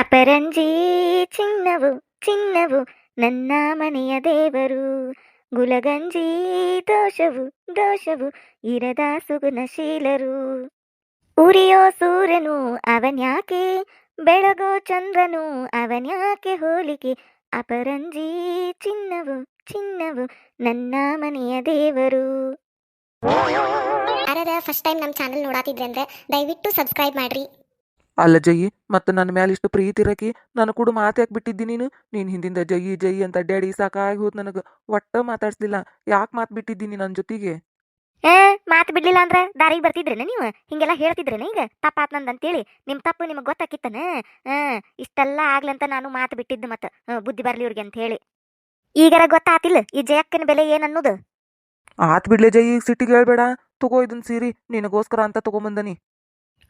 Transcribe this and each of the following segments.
ಅಪರಂಜಿ ಚಿನ್ನವು ಚಿನ್ನವು ನನ್ನ ಮನೆಯ ದೇವರು. ಗುಲಗಂಜಿ ದೋಷವು ದೋಷವು ಇರದ ಸುಗುಣಶೀಲರು. ಉರಿಯೋ ಸೂರ್ಯನು ಅವನ್ಯಾಕೆ, ಬೆಳಗೋ ಚಂದ್ರನು ಅವನ್ಯಾಕೆ ಹೋಲಿಕೆ. ಅಪರಂಜಿ ಚಿನ್ನವು ಚಿನ್ನವು ನನ್ನ ಮನೆಯ ದೇವರು. ಯಾರ್ಯಾರ ಫಸ್ಟ್ ಟೈಮ್ ನಮ್ಮ ಚಾನಲ್ ನೋಡಾತಿದ್ರೆ ಅಂದ್ರೆ ದಯವಿಟ್ಟು ಸಬ್ಸ್ಕ್ರೈಬ್ ಮಾಡ್ರಿ. ಅಲ್ಲ ಜಯಿ ಮತ್ತು ನನ್ನ ಮ್ಯಾಲೆ ಇಷ್ಟು ಪ್ರೀತಿ ಇರಕಿ ನಾನು ಕೂಡ ಮಾತಾಕ್ ಬಿಟ್ಟಿದ್ದಿ ನೀನು? ನೀನು ಹಿಂದಿಂದ ಜಯಿ ಜಯಿ ಅಂತ ಡ್ಯಾಡಿ ಸಾಕಾಗಿ ಹೋದ್ ನನಗೆ ಒಟ್ಟ ಮಾತಾಡ್ಸ್ಲಿಲ್ಲ. ಯಾಕೆ ಮಾತು ಬಿಟ್ಟಿದ್ದೀನಿ ನನ್ನ ಜೊತೆಗೆ? ಏ ಮಾತು ಬಿಡ್ಲಿಲ್ಲ ಅಂದ್ರೆ ದಾರಿಗೆ ಬರ್ತಿದ್ರೇನೆ ನೀವು? ಹಿಂಗೆಲ್ಲ ಹೇಳ್ತಿದ್ರೇನೆ ಈಗ? ತಪ್ಪಾತ್ ನಂದು ಅಂತೇಳಿ ನಿಮ್ಮ ತಪ್ಪು ನಿಮಗೆ ಗೊತ್ತಾಕಿತ್ತನ? ಇಷ್ಟೆಲ್ಲ ಇಷ್ಟೆಲ್ಲ ಅಂತ ನಾನು ಮಾತು ಬಿಟ್ಟಿದ್ದು ಮತ್ತೆ ಬುದ್ಧಿ ಬರ್ಲಿ ಇವ್ರಿಗೆ ಅಂತ ಹೇಳಿ. ಈಗರ ಗೊತ್ತಾತಿಲ್ಲ ಈ ಜಯಕ್ಕನ ಬೆಲೆ ಏನನ್ನೋದು ಆತ್ ಬಿಡ್ಲೆ ಜಯಿ ಈಗ ಸಿಟ್ಟಿಗೆ ಹೇಳ್ಬೇಡ. ತಗೋ ಇದನ್ ಸೀರಿ ನಿನಗೋಸ್ಕರ ಅಂತ ತಗೊಂಬಂದನಿ.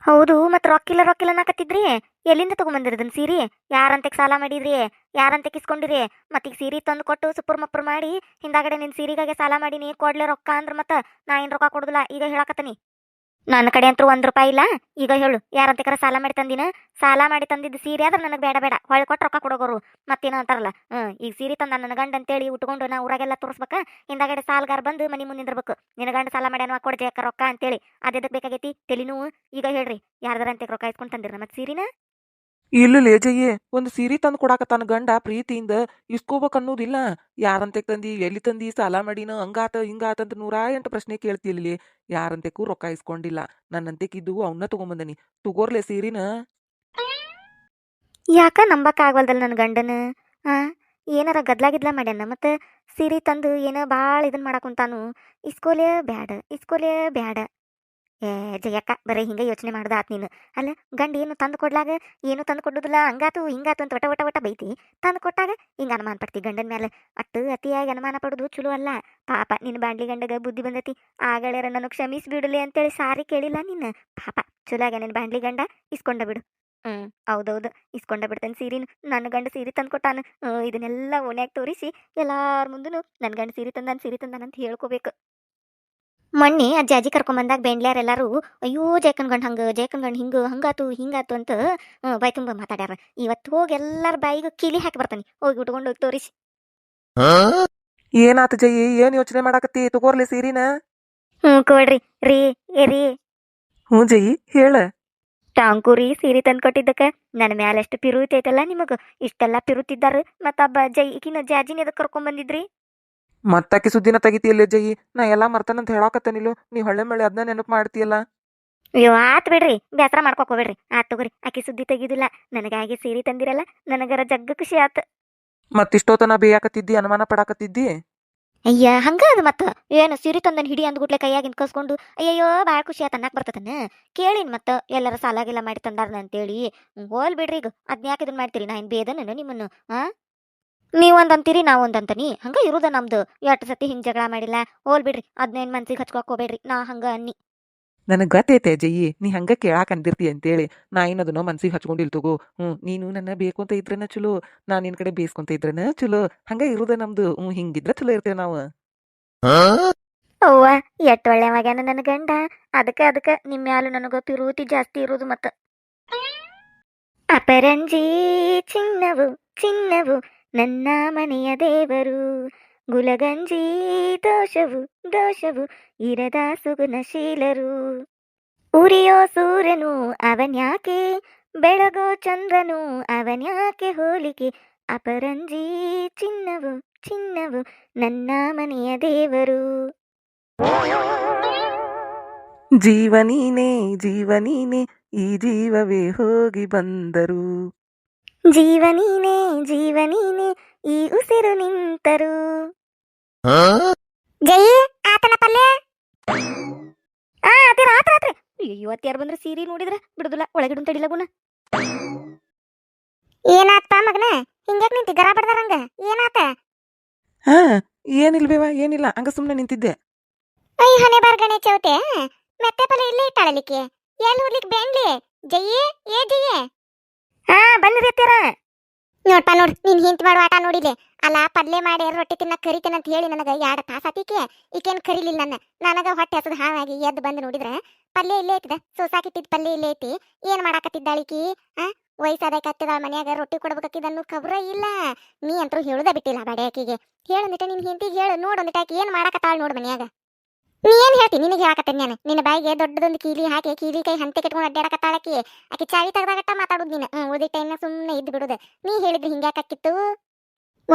ಹೌದು, ಮತ್ತೆ ರೊಕ್ಕಿಲ್ಲ ರೊಕ್ಕಿಲ್ಲ ನಾಕತ್ತಿದ್ರಿ ಎಲ್ಲಿಂದ ತಗೊಂಬಂದಿರದನ್ ಸೀರಿ? ಯಾರಂತೆ ಸಾಲ ಮಾಡಿದ್ರಿ? ಯಾರಂತೆ ಕಿಸ್ಕೊಂಡಿರಿ ಮತ್ತೀಗ ಸೀರೆ ತಂದು ಕೊಟ್ಟು ಸುಪ್ಪರ್ ಮಪ್ಪರ್ ಮಾಡಿ ಹಿಂದಾಗಡೆ ನಿನ್ ಸೀರಿಗಾಗೆ ಸಾಲ ಮಾಡೀನಿ ಕೊಡ್ಲೆ ರೊಕ್ಕ ಅಂದ್ರ ಮತ್ತ ನಾ ಏನ್ ರೊಕ್ಕ ಕೊಡುದಿಲ್ಲ, ಈಗ ಹೇಳಕತ್ತನಿ. ನನ್ನ ಕಡೆ ಅಂತೂ ಒಂದ್ ರೂಪಾಯಿ ಇಲ್ಲ. ಈಗ ಹೇಳು ಯಾರಂತಕರ ಸಾಲ ಮಾಡಿ ತಂದಿನ? ಸಾಲ ಮಾಡಿ ತಂದಿದ್ದು ಸೀರೆ ಆದ್ರೆ ನನಗೆ ಬೇಡ ಬೇಡ. ಹೊಳೆ ಕೊಟ್ಟು ರೊಕ್ಕ ಕೊಡೋಗೋರು. ಮತ್ತೇನೋ ಅಂತಾರಲ್ಲ, ಹ್ಮ್ ಈಗ ಸೀರೆ ತಂದ ನನ್ನ ಗಂಡ ಅಂತೇಳಿ ಉಟ್ಕೊಂಡು ನಾ ಊರಾಗೆಲ್ಲ ತೋರಿಸ್ಬೇಕ? ಹಿಂದಾಗಡೆ ಸಾಲಗಾರ ಬಂದು ಮನಿ ಮುಂದೆ ನಿನ್ನ ಗಂಡ ಸಾಲ ಮಾಡ್ಯಾನ ಕೊಡ್ಜೆ ಅಕ್ಕ ರೊಕ್ಕ ಅಂತೇಳಿ. ಅದಕ್ಕೆ ಬೇಕಾಗೈತಿ? ತಲೆನೂ ಈಗ ಹೇಳ್ರಿ ಯಾರ್ದಾರಂತೆ ರೊಕ್ಕ ಇಸ್ಕೊಂಡ್ ತಂದಿರ ಮತ್ತೆ ಸೀರಿನ? ಇಲ್ಲ ಲೇ ಜಯಿ ಒಂದು ಸೀರೆ ತಂದು ತನ್ನ ಗಂಡ ಪ್ರೀತಿಯಿಂದ, ಇಸ್ಕೋಬೇಕು ಅನ್ನೋದಿಲ್ಲ. ಯಾರಂತೆ ತಂದಿ, ಎಲ್ಲಿ ತಂದಿ, ಸಾಲ ಮಾಡಿನ, ಹಂಗಾತ, ಹಿಂಗಾತ ಅಂತ ನೂರಾ ಎಂಟು ಪ್ರಶ್ನೆ ಕೇಳ್ತಿಲ್ಲಿ ಯಾರಂತೆಕ್ಕೂ ರೊಕ್ಕ ಇಸ್ಕೊಂಡಿಲ್ಲ. ನನ್ನಂತೆಕ್ಕಿದ್ದು ಅವನ್ನ ತಗೊಂಬಂದನಿ. ತಗೋರ್ಲೆ ಸೀರಿನ. ಯಾಕ ನಂಬಕ್ ಆಗವಲ್ದಲ್ಲ ನನ್ನ ಗಂಡನ? ಆ, ಏನಾರ ಗದ್ಲ ಗಿದ್ಲ ಮಾಡ್ಯಾನ ಮತ್ತೆ ಸೀರೆ ತಂದು ಏನೋ ಭಾಳ ಇದನ್ ಮಾಡಾಕುಂತಾನು ಇಸ್ಕೋಲೇ ಬ್ಯಾಡ ಇಸ್ಕೋಲೇ ಬ್ಯಾಡ. ಜಯಕ್ಕ, ಬರೀ ಹಿಂಗೆ ಯೋಚನೆ ಮಾಡ್ದ ಆತ್ ನೀನು. ಅಲ್ಲ, ಗಂಡ ಏನು ತಂದು ಕೊಡ್ಲಾಗ? ಏನು ತಂದು ಕೊಡುದಿಲ್ಲ, ಹಂಗಾತು, ಹಿಂಗಾತು ಅಂತ ಒಟ ಒಟ ಒಟ್ಟ ಬೈತಿ. ತಂದು ಕೊಟ್ಟಾಗ ಹಿಂಗ ಅನುಮಾನ ಪಡ್ತಿ ಗಂಡನ ಮೇಲೆ ಅಟ್ಟು ಅತಿಯಾಗಿ ಅನುಮಾನ ಪಡೋದು ಚಲೋ ಅಲ್ಲ. ಪಾಪ, ನಿನ್ನ ಬಾಂಡ್ಲಿ ಗಂಡಗ ಬುದ್ಧಿ ಬಂದತಿ. ಆಗಳೇರ ನನಗೆ ಕ್ಷಮಿಸಿ ಬಿಡಲಿ ಅಂತೇಳಿ ಸಾರಿ ಕೇಳಿಲ್ಲ ನಿನ್ನ. ಪಾಪ, ಚಲೋ ಆಗ ನಿನ್ನ ಬಾಂಡ್ಲಿ ಗಂಡ, ಇಸ್ಕೊಂಡ ಬಿಡು. ಹ್ಮ್, ಹೌದೌದು, ಇಸ್ಕೊಂಡ ಬಿಡ್ತೇನೆ ಸೀರಿನ ನನ್ನ ಗಂಡ ಸೀರೆ ತಂದು ಕೊಟ್ಟಾನು. ಇದನ್ನೆಲ್ಲ ಓಣ್ಯಾಗ ತೋರಿಸಿ ಎಲ್ಲಾರ ಮುಂದೂ ನನ್ನ ಗಂಡ ಸೀರೆ ತಂದಾನ ಸೀರೆ ತಂದಾನ ಅಂತ ಹೇಳ್ಕೋಬೇಕು. ಮೊನ್ನೆ ಅಜ್ಜಿ ಅಜ್ಜಿ ಕರ್ಕೊಂಬಂದಾಗ ಬೆಂಡ್ಲ್ಯಾರ ಎಲ್ಲಾರು ಅಯ್ಯೋ ಜಯಕನ್ ಗಂಡ ಹಂಗ ಜಯಕನ್ ಗಂಡ ಹಿಂಗ ಹಂಗಾತು ಹಿಂಗಾತು ಅಂತ ಹ್ಮ್, ಬಾಯ್ ತುಂಬ ಮಾತಾಡ್ಯಾರ. ಇವತ್ತು ಹೋಗಿ ಎಲ್ಲಾರ ಬಾಯಿಗೂ ಕಿಲಿ ಹಾಕಿ ಬರ್ತಾನೆ. ಹೋಗಿ ಉಟ್ಕೊಂಡು ಹೋಗಿ ತೋರಿಸಿ. ಏನಾತ ಜಯಿ ಏನ್ ಯೋಚನೆ ಮಾಡಾಕತ್ತಿ? ತಗೋರ್ಲಿ ಸೀರಿನ. ಹ್ಞೂ ಕೊಡ್ರಿ. ರೀ ರೀ. ಹ್ಞೂ ಜಯಿ ಹೇಳ. ಟಾಂಕೂರಿ ಸೀರೆ ತಂದು ಕೊಟ್ಟಿದ್ದಕ್ಕೆ. ನನ್ನ ಮ್ಯಾಲೆ ಎಷ್ಟು ಪಿರುತೈತಲ್ಲ ನಿಮಗ? ಇಷ್ಟೆಲ್ಲ ಪಿರುತಿದ್ದಾರ ಮತ್ತು ಹಬ್ಬ ಜೈ ಈಕಿನ ಜಾಜಿನ ಎದಕ್ಕೆ ಕರ್ಕೊಂಬಂದಿದ್ರಿ ಮತ್ತಾಕಿ ಸುದ್ದಿನ ತೆಗಿತಿಯಲ್ಲ ಜಯಿ ನಾ ಎಲ್ಲಾ ಮರ್ತನಂತ ಹೇಳಾಕತ್ತನಿಲ್ಲ ನೀ ಹೊಳ್ಳೆ ಮಳೆ ಅದನ್ನ ನೆನಪು ಮಾಡ್ತೀಯಲ್ಲ? ಅಯ್ಯೋ ಆತ್ ಬಿಡ್ರಿ. ಬೇಸರ ಮಾಡ್ಕೊಕ್ ಹೋಗ್ಬೇಡ್ರಿ. ಆತ್ ತಗೋರಿ. ಆಕಿ ಸುದ್ದಿ ತೆಗಿದಿಲ್ಲ. ನನಗಾಗಿ ಸೀರಿ ತಂದಿರಲ್ಲ. ನನಗರ ಜಗ್ಗ ಖುಷಿ ಆತ್. ಮತ್ತಿಷ್ಟೋತನ ಬೇಯಾಕತ್ತಿದ್ದಿ? ಅನುಮಾನ ಪಡಾಕತ್ತಿದ್ದಿ? ಅಯ್ಯ ಹಂಗ ಅದು ಮತ್ತ. ಏನು ಸೀರೆ ತಂದನ್ ಹಿಡಿ ಅಂದ್ಗುಟ್ಲೆ ಕೈಯಾಗಿಂದ ಕಸ್ಕೊಂಡು ಅಯ್ಯಯ್ಯೋ ಭಾಳ ಖುಷಿ ಆತ ಅನ್ನಕ್ ಬರ್ತದನ? ಕೇಳಿನ್ ಮತ್ತ. ಎಲ್ಲರ ಸಾಲಾಗಿಲ್ಲ ಮಾಡಿ ತಂದಾರನ ಅಂತೇಳಿ. ಓಲ್ ಹೋಲ್ ಬಿಡ್ರಿ ಈಗ. ಅದ್ನ ಯಾಕೆ ಇದನ್ ಮಾಡ್ತೀರಿ? ನಾ ಇನ್ ಬೇದನ ನಿಮ್ಮನ್ನು? ಹಾ ನೀವೊಂದ್ ಅಂತೀರಿ ನಾವೊಂದ್ ಅಂತಾನಿ ಹಂಗ ಇರುದ ನಮ್ದು. ಎಷ್ಟು ಸತಿ ಹಿಂಗ್ ಜಗಳ ಮಾಡಿಲ್ಲ. ಹೋಲ್ ಬಿಡ್ರಿ ಅದ್ನೇನ್ ಮನ್ಸಿಗೆ ಹಚ್ಕೊಕ್ ಹೋಗ್ಬೇಡ್ರಿ. ನಾ ಹಂಗ ಅನ್ನಿ. ನನಗೆ ಗೊತ್ತೈತೆ ಜಯಿ ನೀ ಹಂಗ ಕೇಳಾಕ ಅಂದಿರ್ತಿ ಅಂತೇಳಿ. ನಾ ಏನದನ್ನೋ ಮನ್ಸಿಗೆ ಹಚ್ಕೊಂಡಿಲ್ ತಗೋ. ಹ್ಞೂ ನೀನು ನನ್ನ ಬೇಕು ಅಂತ ಇದ್ರನ ಚಲೋ ನಾ ನಿನ್ ಕಡೆ ಬೇಸ್ಕೊಂತ ಇದ್ರನ ಚಲೋ. ಹಂಗ ಇರುದ ನಮ್ದು. ಹ್ಞೂ ಹಿಂಗಿದ್ರ ಚಲೋ ಇರ್ತೇವೆ ನಾವು. ಅವ್ವ ಎಟ್ ಒಳ್ಳೆ ಮಗ್ಯಾನ ನನ್ನ ಗಂಡ. ಅದಕ್ಕೆ ಅದಕ್ಕೆ ನಿಮ್ಮ ಮ್ಯಾಲ ನನಗ ಪಿರುತಿ ಜಾಸ್ತಿ ಇರೋದು ಮತ್ತ. ಅಪರಂಜಿ ಚಿನ್ನವು ಚಿನ್ನವು ನನ್ನ ಮನೆಯ ದೇವರು, ಗುಲಗಂಜಿ ದೋಷವು ದೋಷವು ಇರದ ಸುಗುಣಶೀಲರು ಉರಿಯೋ ಸೂರ್ಯನು ಅವನ್ಯಾಕೆ ಬೆಳಗೋ ಚಂದ್ರನು ಅವನ್ಯಾಕೆ ಹೋಲಿಕೆ, ಅಪರಂಜಿ ಚಿನ್ನವು ಚಿನ್ನವು ನನ್ನ ಮನೆಯ ದೇವರು. ಜೀವನೀನೇ ಜೀವನೀನೇ ಜೀವ ಈ ಜೀವವೇ ಹೋಗಿ ಬಂದರು. ಜೀವ ನೀನೇ ಜೀವ ನೀನೇ ಈ ಉಸಿರು ನಿಂತರು. ಜೈ ಆತನ ಪಲ್ಯ. ಆ ಅದೇ ರಾತ್ರಿ ರಾತ್ರಿ. ಇವತ್ತು ಯಾರು ಬಂದ್ರೆ ಸೀರೆ ನೋಡಿದ್ರೆ ಬಿಡುದಿಲ್ಲ ಒಳಗಿಡು ತಡಿಲ ಗುಣ. ಏನಾತ ಮಗನ ಹಿಂಗ್ಯಾಕ್ ನಿಂತಿ ಗರ ಬಡ್ದಾರಂಗ ಏನಾತ? ಹಾ ಏನಿಲ್ಬೇವ ಏನಿಲ್ಲ ಹಂಗ ಸುಮ್ಮನೆ ನಿಂತಿದ್ದೆ. ಐ ಹಣೆ ಬರ್ಗಣೆ ಚೌತೆ. ಮೆತ್ತೆ ಪಲ್ಯ ಇಲ್ಲೇ ಇಟ್ಟಾಳಲಿಕ್ಕೆ ಎಲ್ಲಿ ಹೋಗ್ಲಿಕ್ಕೆ ಬೇನ್ಲಿ ಜಯ್ಯೇ ಏ ಜಯ್ಯೇ ಹಾ ಬಂದ್ರಿ ಅತ್ತೀರ ನೋಡ್ಪ ನೋಡ್, ನೀನ್ ಹಿಂತ್ ಮಾಡುವ ಆಟ ನೋಡಿಲೆ ಅಲ್ಲ ಪಲ್ಲೆ ಮಾಡಿ ರೊಟ್ಟಿ ತಿನ್ನಕ್ ಕರಿತೇನೆ ಅಂತ ಹೇಳಿ ನನಗ ಎರಡು ತಾಸ ಆತಿಕೆ. ಈಕೇನ್ ಕರಿಲಿಲ್ಲ ನನ್ನ. ನನಗ ಹೊಟ್ಟೆ ಹಸದ ಹಾವಾಗಿ ಎದ್ದು ಬಂದು ನೋಡಿದ್ರ ಪಲ್ಯ ಇಲ್ಲೇ ಐತಿದ. ಸೋಸಾಕಿಟ್ಟಿದ್ ಪಲ್ಯ ಇಲ್ಲೇ ಐತಿ. ಏನ್ ಮಾಡಾಕತ್ತಿದ್ದಾಳಿಕಿ ಆ ವಯಸ್ಸಾದಕತ್ತಿದ ಮನ್ಯಾಗ ರೊಟ್ಟಿ ಕೊಡ್ಬೇಕಾಕಿದನ್ನು ಖಬ್ರ ಇಲ್ಲ. ನೀ ಅಂತರೂ ಹೇಳುದ ಬಿಟ್ಟಿಲ್ಲ, ಬಡೆ ಆಕಿಗೆ. ಹೇಳೊಂದಿಟ ನಿನ್ ಹಿಂತಿಗೆ ಹೇಳು. ನೋಡೊಂದಿಟ ಆಕಿ ಏನ್ ಮಾಡಾಕತ್ತಾಳ ನೋಡು ಮನ್ಯಾಗ. ನೀ ಏನ್ ಹೇಳ್ತಿ? ನಿನಗೆ ಹೇಳಕತ್ತೆ ನಾನು? ನಿನ್ನ ಬಾಯಿಗೆ ದೊಡ್ಡದೊಂದು ಕೀಲಿ ಹಾಕಿ, ಕೀಲಿ ಕೈ ಹಂತೆ ಕಟ್ಕೊಂಡು ಅಡ್ಡಾಡಕತ್ತಾಳಕಿ. ಆಕಿ ಚಾವಿ ತೆಗ್ದಾಗಟ್ಟ ಮಾತಾಡುದು ನೀನು. ಹ್ಞೂ ಉಳಿದ ಸುಮ್ಮನೆ ಇದ್ದು ಬಿಡುದು. ನೀ ಹೇಳಿದ್ರೆ ಹಿಂಗ್ಯಾಕಿತ್ತು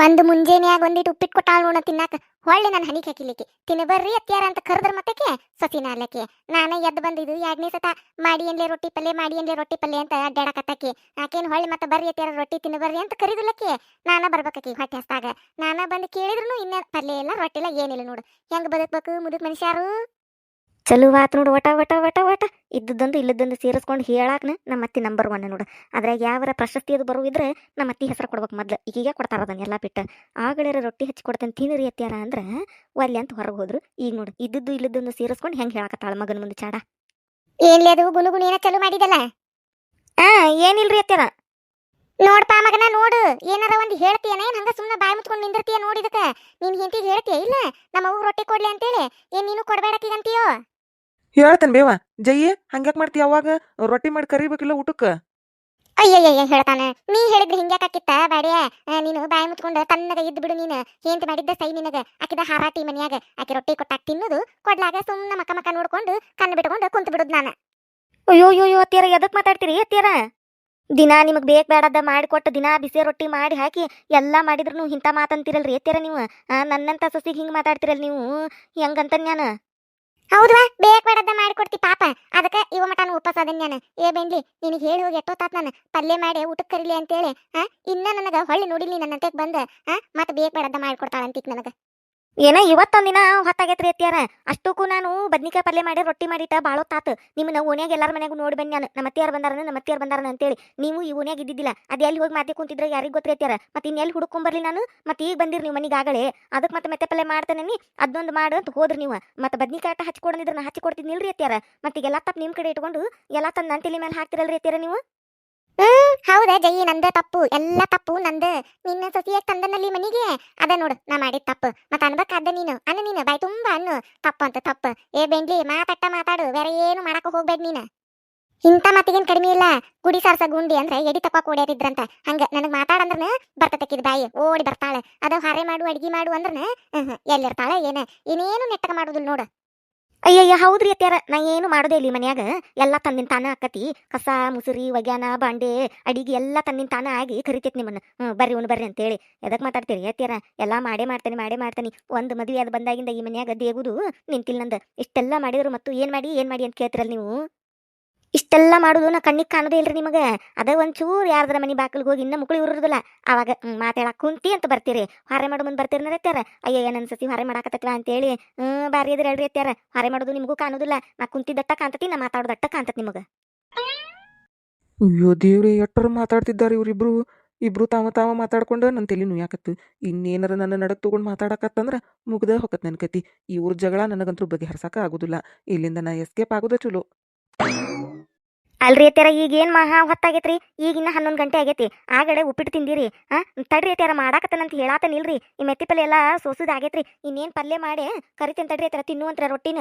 ಒಂದು ಮುಂಜಾನೆಯಾಗ ಒಂದಿಟ್ಟು ಉಪ್ಪಿಟ್ಟು ಕೊಟ್ಟಾಳ ನೋಡ ತಿನ್ನಾಕ. ಹೊಳ್ಳಿ ನಾನು ಹನಿ ಹಾಕಿಲಿಕ್ಕೆ. ತಿನ್ನ ಬರ್ರಿ ಅತ್ಯಾರ ಅಂತ ಕರೆದ್ರ ಮತ್ತಕ್ಕೆ ಸಸಿನ ಅಲ್ಲಕ್ಕೆ. ನಾನೇ ಎದ್ದು ಬಂದಿದ್ದು ಎರಡನೇ ಸತ. ಮಾಡಿ ಏನ್ಲೆ ರೊಟ್ಟಿ ಪಲ್ಯ, ಮಾಡಿ ಅಂದೆ ರೊಟ್ಟಿ ಪಲ್ಯ ಅಂತ ಅಡ್ಡಾಡಕತ್ತಾಕಿ ಆಕೇನು ಹೊಳ್ಳಿ ಮತ್ತೆ ಬರ್ರಿ ಅತ್ಯಾರ ರೊಟ್ಟಿ ತಿನ್ನ ಬರ್ರಿ ಅಂತ ಕರಿದಿಲ್ಲಕ್ಕೆ ನಾನ ಬರ್ಬೇಕಾಕಿ ಹೊಟ್ಟೆ ಹಸ್ತಾಗ ನಾನ ಬಂದು ಕೇಳಿದ್ರು ಇನ್ನೇ ಪಲ್ಯ ಇಲ್ಲ, ರೊಟ್ಟಿ ಇಲ್ಲ, ಏನಿಲ್ಲ ನೋಡು. ಹೆಂಗ್ ಬದುಕ್ಬೇಕು ಮುದುಕ್ ಮನುಷ್ಯಾರು? ಚಲೋ ಆತು ನೋಡು ಒಟ ಒಟ ಒಟ ಒಟ ಇದ್ದದ್ದೊಂದು ಇಲ್ಲದೊಂದು ಸೇರಿಸ್ಕೊಂಡು ಹೇಳಾಕ್ನ ನಮ್ಮ ಅತ್ತಿ ನಂಬರ್ ಒನ್ ನೋಡು. ಅದ್ರಾಗ ಯಾವರ ಪ್ರಶಸ್ತಿ ಅದು ಬರುವಿದ್ರೆ ನಮ್ಮ ಅತ್ತಿ ಹೆಸರು ಕೊಡ್ಬೇಕು ಮೊದ್ಲು. ಈಗೀಗ ಕೊಡ್ತಾರ ಅದನ್ನ ಎಲ್ಲ ಬಿಟ್ಟು. ಆಗಳರ ರೊಟ್ಟಿ ಹಚ್ಚಿ ಕೊಡ್ತೇನೆ ತಿನ್ನಿರಿ ಅತ್ಯಾರ ಅಂದ್ರೆ ಒಲ್ಲೆ ಅಂತ ಹೊರಗೆ ಹೋದ್ರು. ಈಗ ನೋಡು ಇದ್ದದ್ದು ಇಲ್ಲದೊಂದು ಸೇರಿಸ್ಕೊಂಡು ಹೆಂಗೆ ಹೇಳಕತ್ತಾಳ ಮಗನ ಮುಂದೆ ಚಾಡ. ಏನ್ಲಿ ಅದು ಗುನುಗುನು ಏನೋ ಚಲೋ ಮಾಡಿದಲ್ಲ? ಆ ಏನಿಲ್ರಿ ಅತ್ಯಾರ ನೋಡ್ಪ ಮಗನ ನೋಡು. ಏನಾರ ಒಂದ್ ಹೇಳ್ತೀಯನ? ಏನ್ ಹಂಗ ಸುಮ್ನೆ ಬಾಯಿ ಮುಚ್ಕೊಂಡ್ ನಿಂದಿರ್ತೀಯ ನೋಡಿದಕ್ಕ ನಿನ್ ಹೆಂಡತಿಗೆ ಹೇಳ್ತೀಯ? ಇಲ್ಲ ನಮ್ಮ ಅವ್ವ ರೊಟ್ಟಿ ಕೊಡ್ಲಿ ಅಂತೇಳಿ. ಏನ್ ನೀನು ಕೊಡ್ಬೇಡಕ್ಕೀಗಂತೀಯೋ ಹೇಳ್ತೇನೆ ಬೇವ. ಜಯ್ಯ ಹಂಗ್ಯಾಕ್ ಮಾಡ್ತಿ ಅವಾಗ? ರೊಟ್ಟಿ ಮಾಡಿ ಕರಿಬೇಕಿಲ್ಲ ಊಟಕ್ಕೆ? ಅಯ್ಯಯ್ಯ ಹೇಳ್ತಾನೆ. ನೀ ಹೇಳಿದ್ರೆ ಹಿಂಗ್ಯಾಕಿತ್ತ ಬಾಡಿಯ? ನೀನು ಬಾಯಿ ಮುಚ್ಕೊಂಡು ತನ್ನಗ ಇದ್ದು ಬಿಡು ನೀನು. ಏಂತ ಮಾಡಿದ್ದ ಸೈ ನಿನಗ. ಆಕಿದ ಹಾರಾಟಿ ಮನ್ಯಾಗ. ಆಕಿ ರೊಟ್ಟಿ ಕೊಟ್ಟಾಗ ತಿನ್ನುದು. ಕೊಡ್ಲಾಗ ಸುಮ್ನ ಮಕ್ಕ ಮಕ್ಕ ನೋಡ್ಕೊಂಡು ಕಣ್ಣು ಬಿಟ್ಕೊಂಡು ಕುಂತ ಬಿಡುದು ನಾನು. ಅಯ್ಯೋ ಅಯ್ಯೋ ಅಯ್ಯೋ ಎದಕ್ ಮಾತಾಡ್ತೀರಿ ತೀರ ದಿನ ನಿಮಗೆ ಬೇಕ್ ಬೇಡದ ಮಾಡಿಕೊಟ್ಟು ದಿನ ಬಿಸಿ ರೊಟ್ಟಿ ಮಾಡಿ ಹಾಕಿ ಎಲ್ಲ ಮಾಡಿದ್ರು ಇಂಥ ಮಾತಂತೀರಲ್ರಿ ಎತ್ತೀರ ನೀವು? ಆ ನನ್ನಂತ ಸೊಸಿಗೆ ಹಿಂಗೆ ಮಾತಾಡ್ತಿರಲ್ ನೀವು? ಹೆಂಗಂತ ನಾನು ಹೌದ್ವಾ ಬೇಕ್ ಬೇಡದ್ದ ಮಾಡಿಕೊಡ್ತಿ ಪಾಪ. ಅದಕ್ಕ ಇವ ಮಟಾನು ಉಪವಾಸ ಅದನ್ ನಾನು ಏ ಬೆಂಡ್ಲಿ, ನಿನಗೆ ಹೇಳಿ ಹೋಗಿ ಎಷ್ಟೊತ್ತಾತ್ ನಾನು ಪಲ್ಯ ಮಾಡಿ ಊಟಕ್ಕೆ ಕರಿಲಿ ಅಂತೇಳಿ ಹಾ ಇನ್ನ ನನಗ ಹೊಳ್ಳಿ ನೋಡಿಲಿ ನನ್ನ ಅಂತೆಕ್ ಬಂದ ಹಾ ಮತ್ತೆ ಬೇಕ್ ಅಂತ ನನಗೆ ನನಗ. ಏನ ಇವತ್ತೊಂದಿನ ಹೊತ್ತಾಗೈತ್ರಿ ಅತ್ಯಾರ ಅಷ್ಟಕ್ಕೂ ನಾನು ಬದ್ನಿಕಾಯಿ ಪಲ್ಯ ಮಾಡಿ, ರೊಟ್ಟಿ ಮಾಡಿಟ್ಟ ಭಾಳ ಹೊತ್ತಾತು ನಿಮ್ಮನ್ನ ಓಣ್ಯಾಗ ಎಲ್ಲಾರ ಮನೆಗೂ ನೋಡಿ ಬನ್ನಿ ನಾನು. ನಮ್ಮ ಅತ್ತಿಯಾರ ಬಂದಾರನ, ನಮ್ಮ ಅತ್ತಿಯಾರ ಬಂದಾರನ ಅಂತೇಳಿ. ನೀವು ಈ ಓಣ್ಯಾಗ ಇದ್ದಿದ್ದಿಲ್ಲ. ಅದು ಎಲ್ಲಿ ಹೋಗಿ ಮಾತಿ ಕುಂತಿದ್ರೆ ಯಾರಿಗೆ ಗೊತ್ತ್ರಿ ಅತ್ಯಾರ ಮತ್ತೆ ಇನ್ನೆಲ್ಲಿ ಹುಡುಕೊಂಬರ್ಲಿ ನಾನು? ಮತ್ತೆ ಈಗ ಬಂದಿರಿ ನೀವು ಮನೆಗೆ ಆಗಲೇ. ಅದಕ್ಕೆ ಮತ್ತೆ ಮೆತ್ತೆ ಪಲ್ಯ ಮಾಡ್ತೇನೆ ನೀ ಅದನ್ನೊಂದು ಮಾಡು ಅಂತ ಹೋದ್ರಿ ನೀವು. ಮತ್ತೆ ಬದ್ನಿಕಾಯಿ ಆಟ ಹಚ್ಕೊಡಿದ್ರೆ ನಾ ಅತ್ಯಾರ ಮತ್ತೆ ಈಗೆಲ್ಲ ತಪ್ಪು ನಿಮ್ಮ ಕಡೆ ಇಟ್ಕೊಂಡು ಎಲ್ಲ ತಂದು ನಂಟಿಲಿ ಮೇಲೆ ಹಾಕ್ತಿರಲ್ರಿ ಅತ್ಯಾರ ನೀವು? ಹೌದಾ ಜಯಿ ನಂದ ತಪ್ಪು, ಎಲ್ಲ ತಪ್ಪು ನಂದ. ನಿನ್ನ ಸಸಿಯ ತಂದನಲ್ಲಿ ಮನಿಗೆ, ಅದ ನೋಡು, ನಾ ಮಾಡಿದ ತಪ್ಪು. ಮತ್ತ ಅನ್ಬೇಕಾದ ನೀನು, ಅನ್ನ ನೀನು, ಬಾಯ್ ತುಂಬಾ ಅನ್ನು. ತಪ್ಪು ಅಂತ ತಪ್ಪು. ಏ ಬೆಂಡ್ಲಿ ಮಾತಾಟ ಮಾತಾಡು, ಬೇರೆ ಏನು ಮಾಡಕ ಹೋಗ್ಬೇಡ ನೀನು. ಇಂಥ ಮಾತಿಗೇನ್ ಕಡಿಮೆ ಇಲ್ಲ. ಗುಡಿ ಸಾರ್ಸ ಗುಂಡಿ ಅಂದ್ರೆ ಎಡಿ ತಕ್ಕಾಕ ಓಡ್ಯಾರಿದ್ರಂತ ಹಂಗ ನನಗ್ ಮಾತಾಡಂದ್ರನ ಬರ್ತತಕ್ಕಿದ ಬಾಯಿ, ಓಡಿ ಬರ್ತಾಳೆ. ಅದ ಹಾರೆ ಮಾಡು, ಅಡ್ಗಿ ಮಾಡು ಅಂದ್ರನ ಎಲ್ಲಿರ್ತಾಳೆ, ಏನ? ಇನ್ನೇನು ನೆಟ್ಟಕ ಮಾಡುದಿಲ್ಲ ನೋಡು. ಅಯ್ಯಯ್ಯ, ಹೌದ್ರಿ ಅತ್ಯಾರ ನಾ ಏನು ಮಾಡೋದೇ ಇಲ್ಲಿ ಮನ್ಯಾಗ. ಎಲ್ಲ ತಂದಿನ ತಾನ ಆಕತಿ ಕಸ, ಮುಸುರಿ, ಒಗ್ಯಾನ, ಬಾಂಡೆ, ಅಡಿಗೆ ಎಲ್ಲ ತಂದಿನ ತಾನ ಆಗಿ ಕರಿತೈತಿ ನಿಮ್ಮನ್ನ. ಹ್ಮ್, ಬರ್ರಿ ಉನ್ ಬರ್ರಿ ಅಂತೇಳಿ. ಎದಕ್ ಮಾತಾಡ್ತೀರಿ ಅತ್ಯಾರ ಎಲ್ಲ ಮಾಡೇ ಮಾಡ್ತೇನೆ ಮಾಡೇ ಮಾಡ್ತೇನೆ. ಒಂದು ಮದ್ವಿ ಅದ್ ಬಂದಾಗಿಂದ ಈ ಮನ್ಯಾಗ ದೇಗುದು ನಿಂತಿಲ್ಲ ನಂದು. ಇಷ್ಟೆಲ್ಲ ಮಾಡಿದ್ರು ಮತ್ತು ಏನು ಮಾಡಿ ಏನು ಮಾಡಿ ಅಂತ ಕೇಳ್ತಿರಲ್ಲ ನೀವು? ಇಷ್ಟೆಲ್ಲ ಮಾಡೋದು ನಾ ಕಣ್ಣಿಗೆ ಕಾಣೋದೇ ಇಲ್ರಿ ನಿಮಗೆ. ಅದ ಒಂಚೂರು ಯಾರ್ದಾರ ಮನೆ ಬಾಕಲ್ಗೆ ಹೋಗಿ ಇನ್ನ ಮುಕ್ಳು ಇರೋದಿಲ್ಲ ಅವಾಗ ಮಾತಾಡಕ್ಕೆ ಮಾತಾಡಕ್ ಕುಂತಿ ಅಂತ ಬರ್ತೀರಿ. ಹೊರೆ ಮಾಡೋ ಮುಂದೆ ಬರ್ತೀರಿ ಅಯ್ಯ, ಏನ್ ಅನ್ಸತಿ? ಹಾರಾ ಅಂತ ಅಂತೇಳಿ ಹ್ಞೂ ಬಾರಿ ಇದ್ರೆ ಹೇಳ್ರಿ ಅತ್ಯಾರ ಹೊರೆ ಮಾಡೋದು ನಿಮಗೂ ಕಾಣೋದಿಲ್ಲ. ನಾ ಕುಂತಿದ್ದಟ್ಟ ಕಾಂತತಿ ನಾ ಮಾತಾಡೋದಟ್ಟ ಕಾಣ್ತತಿ ನಿಮಗೆ. ಅಯ್ಯೋ ದೇವ್ರಿ ಎಟ್ಟರು ಮಾತಾಡ್ತಿದ್ದಾರೆ ಇವ್ರಿಬ್ರು. ಇಬ್ರು ತಾವ ತಾವ ಮಾತಾಡ್ಕೊಂಡು ನನ್ನ ತಲೆ ನುಯ್ಯಾಕತ್ತು. ಇನ್ನೇನಾರ ನನ್ನ ನಡಕ್ ತಗೊಂಡು ಮಾತಾಡಕತ್ತಂದ್ರ ಮುಗ್ದ ಹೊಕತ್ ನನ್ನ ಕತಿ. ಇವ್ರ ಜಗಳ ನನಗಂತೂ ಬಗೆಹರ್ಸಕ ಆಗುದಿಲ್ಲ. ಇಲ್ಲಿಂದ ನಾ ಎಸ್ಕೇಪ್ ಆಗೋದ ಚಲೋ. ಅಲ್ರಿ ಅತ್ಯಾರ ಈಗ ಏನು ಮಹಾ ಹೊತ್ತಾಗೈತ್ರಿ? ಈಗ ಇನ್ನ ಹನ್ನೊಂದು ಗಂಟೆ ಆಗೈತಿ. ಆಗಡೆ ಉಪ್ಪಿಟ್ಟು ತಿಂದಿರಿ ಹಾ ತಡ್ರಿ ಅತ್ಯಾರ ಮಾಡಾಕತ್ತನಂತ ಹೇಳಾತನಿಲ್ರಿ. ಈ ಮೆತ್ತಿ ಪಲ್ಯ ಎಲ್ಲ ಸೋಸುದಾಗೈತ್ರಿ. ಇನ್ನೇನ್ ಪಲ್ಯ ಮಾಡಿ ಕರಿತೇನೆ ತಡ್ರಿ ಅತ್ಯಾರ ತಿನ್ನುವಂತ್ರ ರೊಟ್ಟಿನ?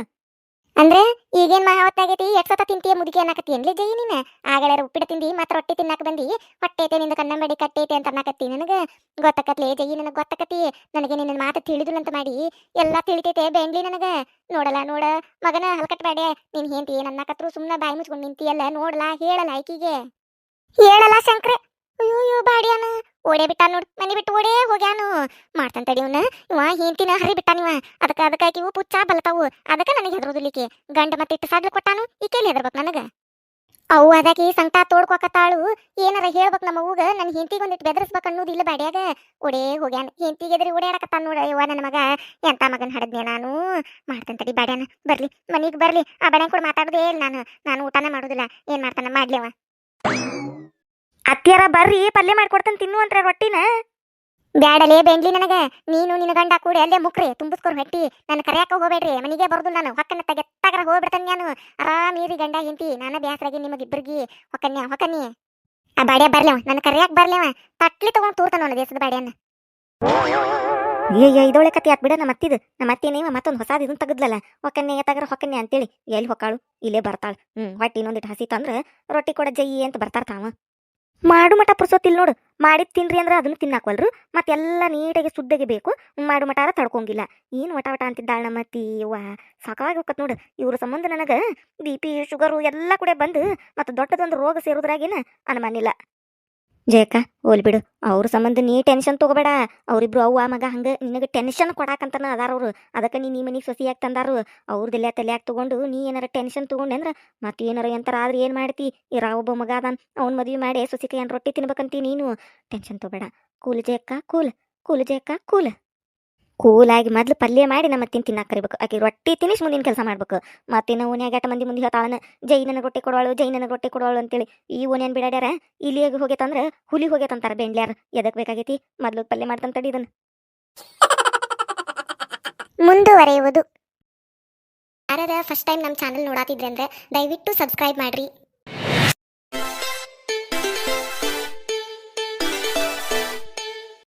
ಅಂದ್ರೆ ಈಗೇನ್ ಮಹಾ ಹೊತ್ತಾಗೈತಿ? ಎಷ್ಟ್ ಸತ ತಿಂತೀಯ ಮುದುಕಿ ಅನ್ನಕತ್ತಿ ಏನ್ಲಿ ಜೈ ನೀನ? ಆಗಲೇ ಉಪ್ಪಿಟ ತಿಂದಿ, ಮತ್ತೆ ರೊಟ್ಟಿ ತಿನ್ನಕ ಬಂದಿ? ಹೊಟ್ಟೈತೆ ನಿಂದ ಕಣ್ಣಂಬಡಿ ಕಟ್ಟೈತೆ ಅಂತ ಅನ್ನಕತ್ತಿ ನನಗ? ಗೊತ್ತಕತ್ಲೆ ಜೈ ನನಗೆ ಗೊತ್ತಕತ್ತಿ? ನನಗೆ ನಿನ್ನ ಮಾತು ತಿಳಿದುನಂತ ಮಾಡಿ ಎಲ್ಲಾ ತಿಳಿತೈತೆ ಬೆಂಡ್ಲಿ ನನಗ? ನೋಡಲ್ಲ ನೋಡ, ಮಗನ ಹಲ್ಕಟ್ಬೇಡೆ ನೀನ್ ಹೇಂತಿ ಏನ್ ಅನ್ನಕತ್ರು ಸುಮ್ನ ಬಾಯಿ ಮುಚ್ಕೊಂಡು ನಿಂತಿಯಲ್ಲ? ನೋಡಲ್ಲ ಹೇಳಲ್ಲ ಆಕಿಗೆ ಹೇಳಲ್ಲ ಶಂಕ್ರೆ? ಅಯ್ಯೋ ಅಯ್ಯೋ ಬಾಡಿಯಾನ ಓಡೇ ಬಿಟ್ಟ ನೋಡ್. ಮನೆ ಬಿಟ್ಟು ಓಡೇ ಹೋಗ್ಯಾನು. ಮಾಡ್ತಾನ ತಡಿ ಇವ್ನ ಇವ ಹಿಂತಿನ ಹರಿ ಬಿಟ್ಟಾನ ಇವ. ಅದಕ್ಕ ಅದಕ್ಕಾಗಿ ಇವು ಪುಚ್ಚ ಬಲತಾವು. ಅದಕ್ಕ ನನಗೆ ಹೆದರೋದಿಲ್ಲಿಕೆ ಗಂಡ ಮತ್ತೆ ಇಟ್ಟು ಸಾಗ್ಲಿ ಕೊಟ್ಟಾನು. ಈಕೆಯಲ್ಲಿ ಹೆದರ್ಬೇಕು ನನಗ? ಅವು ಅದಕ್ಕೆ ಸಂಕಟ ತೋಡ್ಕೊಕತ್ತಾಳು. ಏನಾರ ಹೇಳ್ಬೇಕು ನಮ್ಮ ಅವ್ವಗ. ನನ್ನ ಹೆಂಡತಿಗೆ ಒಂದಿಟ್ಟು ಬೆದರಿಸ್ಬೇಕು ಅನ್ನೋದು ಇಲ್ಲ ಬಾಡ್ಯಾಗ. ಓಡೇ ಹೋಗ್ಯಾನ. ಹೆಂಡತಿಗೆ ಎದುರು ಓಡಾಡಕತ್ತಾನ ನೋಡ. ಇವ ನನ್ನ ಮಗ. ಎಂತ ಮಗನ ಹಡದ್ನೆ ನಾನು? ಮಾಡ್ತೇನೆ ತಡಿ ಬಾಡ್ಯಾನ. ಬರ್ಲಿ. ಮನಿಗೆ ಬರ್ಲಿ. ಆ ಬಡ್ಯಾನ್ ಕೂಡ ಮಾತಾಡೋದೇ ಇಲ್ಲ ನಾನು. ನಾನು ಊಟನೇ ಮಾಡೋದಿಲ್ಲ. ಏನ್ ಮಾಡ್ತಾನ? ಮಾಡ್ಲಿ ಅತ್ಯಾರ ಬರ್ರಿ ಪಲ್ಯ ಮಾಡ್ಕೊಡ್ತೀನಿ ತಿನ್ನು ಅಂತ ರೊಟ್ಟಿನ? ಬ್ಯಾಡಲೇ ಬೆಂಡ್ಲಿ ನನಗೆ. ನೀನು ನಿನ್ನ ಗಂಡ ಕೂಡಿ ಅಲ್ಲೇ ಮುಕ್ರಿ ತುಂಬಿಸ್ಕೊಂಡು ಹಟ್ಟಿ. ನನ್ನ ಕರೆಯಾಕ ಹೋಗಬೇಡ್ರಿ ಮನಿಗೆ ಬರ್ದು ನಾನು. ಹೊಕ್ಕನ ತೆಗೆತ್ತಾಗ್ರ ಹೋಗ್ಬಿಡ್ತಾನೆ ನಾನು. ಆರಾಮೀರಿ ಗಂಡ ಹಿಂತಿ ನಾನು ಬ್ಯಾಸರಾಗಿ ನಿಮಗಿಬ್ಬರಿಗೆ ಹೊಕ್ಕನ್ಯ ಹೊಕ್ಕನಿ ಆ ಬಾಡ್ಯ ಬರ್ಲೇವ ನನ್ನ ಕರೆಯಾಕ ಬರ್ಲೇವ. ತಟ್ಲಿ ತಗೊಂಡ್ ತೂರ್ತಾನ ಅವನ ದೇಶದ ಬಾಡ್ಯನ್ನ ಏಯ್ಯ ಇದೊಳೆ ಕತೆ ಆತ್ ಬಿಡ ನಮ್ಮ ಅತ್ತಿದು ನಮ್ಮ ಅತ್ತೇನೇವ ಮತ್ತೊಂದು ಹೊಸಾದ ಇದನ್ನ ತೆಗದ್ಲಲ್ಲ. ಹೊಕ್ಕನ್ನ ತಗರ ಹೊಕ್ಕನ್ಯ ಅಂತೇಳಿ. ಎಲ್ಲಿ ಹೊಕ್ಕಾಳು? ಇಲ್ಲೇ ಬರ್ತಾಳ. ಹ್ಞೂ ಹೊಟ್ಟಿ ಇನ್ನೊಂದಿಟ್ಟು ಹಸಿ ತಂದ್ರೆ ರೊಟ್ಟಿ ಕೊಡ ಜೈ ಅಂತ ಬರ್ತಾರ ತಾವ. ಮಾಡು ಮಟ ಪುರ್ಸೋತಿಲ್ ನೋಡು. ಮಾಡಿದ್ ತಿನ್ರಿ ಅಂದ್ರೆ ಅದನ್ನು ತಿನ್ನಾಕ್ವಲ್ರು. ಮತ್ತೆಲ್ಲ ನೀಟಾಗಿ ಸುದ್ದಿಗೆ ಬೇಕು. ಮಾಡು ಮಟಾರ ತಡ್ಕೊಂಗಿಲ್ಲ. ಏನು ವಟ ವಟ ಅಂತಿದ್ದಾಳ ನಮ್ಮತ್ತಿ ವಾ ಸಾಕಾಗಿ ಹೋಗತ್ ನೋಡು. ಇವ್ರ ಸಂಬಂಧ ನನಗೆ ಬಿ ಪಿ, ಶುಗರು ಎಲ್ಲ ಕೂಡ ಬಂದು ಮತ್ತು ದೊಡ್ಡದೊಂದು ರೋಗ ಸೇರೋದ್ರಾಗೇನ ಅನುಮಾನಿಲ್ಲ ಜಯಕ್ಕ ಬಿಡು. ಅವ್ರ ಸಂಬಂಧ ನೀ ಟೆನ್ಷನ್ ತಗೋಬೇಡ. ಅವರಿಬ್ರು ಅವ್ವ, ಮಗ ಹಂಗೆ ನಿನಗೆ ಟೆನ್ಷನ್ ಕೊಡಾಕಂತನ ಅದಾರ ಅವರು. ಅದಕ್ಕೆ ನೀ ಮನೆಗೆ ಸೊಸಿಯಾಗಿ ತಂದಾರು? ಅವ್ರದ್ದೆಲ್ಲ ತಲೆಯಾಗ ತೊಗೊಂಡು ನೀ ಏನಾರ ಟೆನ್ಷನ್ ತೊಗೊಂಡೆ ಅಂದ್ರೆ ಮತ್ತೆ ಏನಾರ ಎಂತಾರ ಆದ್ರೆ ಏನು ಮಾಡ್ತಿ? ಇರಾ ಒಬ್ಬ ಮಗ ಅದಾನ, ಅವ್ನ ಮದುವೆ ಮಾಡಿ ಸೊಸಿ ಏನು ರೊಟ್ಟಿ ತಿನ್ಬೇಕಂತಿ ನೀನು. ಟೆನ್ಷನ್ ತಗೋಬೇಡ. Cool Jayakka, cool. Cool Jayakka, cool. ಕೂಲಾಗಿ ಮೊದ್ಲು ಪಲ್ಯ ಮಾಡಿ ನಮ್ಮ ತಿನ್ ತಿನ್ನಾಕ ಕರಿಬೇಕು. ಆಕೆ ರೊಟ್ಟಿ ತಿನ್ನಿಸ್ ಮುಂದಿನ ಕೆಲಸ ಮಾಡ್ಬೇಕು. ಮತ್ತೆ ಓನ್ಯಾಗ ಎಟ ಮಂದಿ ಮುಂದೆ ಹೇಳ್ತಾಳನ ಜೈ ರೊಟ್ಟಿ ಕೊಡೋಳು, ಜೈ ನನಗೆ ರೊಟ್ಟಿ ಕೊಡೋಳು ಅಂತೇಳಿ. ಈ ಓನ್ಯಾನ್ ಬಿಡಾಡ್ಯಾರ ಇಲ್ಲಿಯಾಗ ಹೋಗೈತಂದ್ರೆ ಹುಲಿ ಹೋಗೈತಂತಾರ ಬೆಂಡ್ಲ್ಯಾರ ಎದಕ್ ಬೇಕಾಗೈತಿ? ಮೊದ್ಲು ಪಲ್ಯ ಮಾಡ್ತಂತ ತಡಿ ಇದನ್ನ ಮುಂದುವರೆಯುವುದು. ಯಾರದ ಫಸ್ಟ್ ಟೈಮ್ ನಮ್ಮ ಚಾನಲ್ ನೋಡಾತಿದ್ರೆ ಅಂದ್ರೆ ದಯವಿಟ್ಟು ಸಬ್ಸ್ಕ್ರೈಬ್ ಮಾಡ್ರಿ.